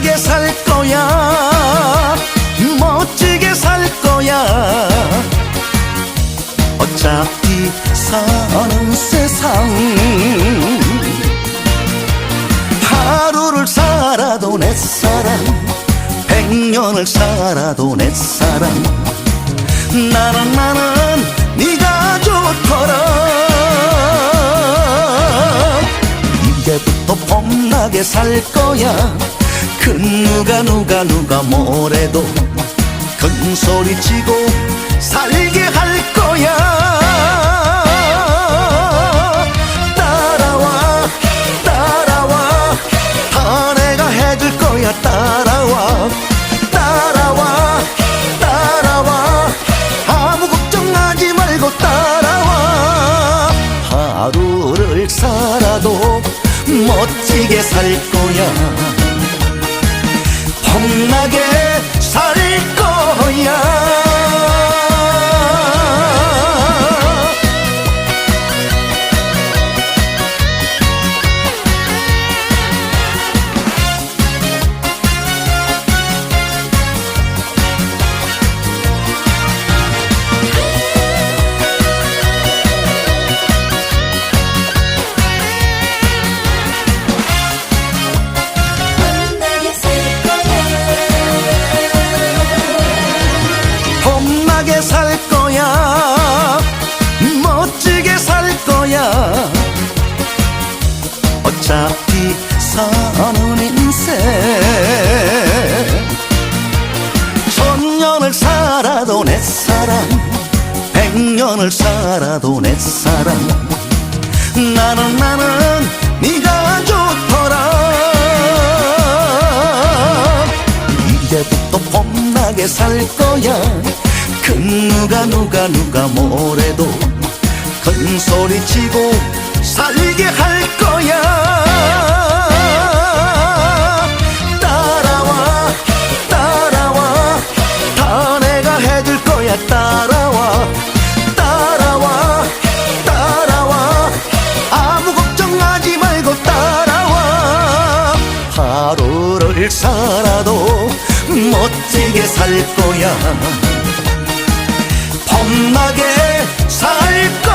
편하게 살 거야. 멋지게 살 거야. 어차피 사는 세상. 하루를 살아도 내 사랑. 백년을 살아도 내 사랑. 나랑 나는 네가 좋더라. 이제부터 폼나게 살 거야. 그 누가 누가 누가 뭐래도 큰 소리 치고 살게 할 거야. 따라와 따라와. 다 내가 해줄 거야. 따라와 따라와 따라와. 아무 걱정하지 말고 따라와. 하루를 살아도 멋지게 살 거야 살 거야. 멋지게 살 거야. 어차피 사는 인생. 천년을 살아도 내 사랑 백년을 살아도 내 사랑. 나는 나는 네가 좋더라. 이제부터 봄나게 살 거야. 그 누가 누가 누가 뭐래도 큰 소리 치고 살게 할 거야. 따라와 따라와. 다 내가 해줄 거야. 따라와 따라와 따라와. 아무 걱정하지 말고 따라와. 하루를 살아도 멋지게 살 거야 엄마게 살 거야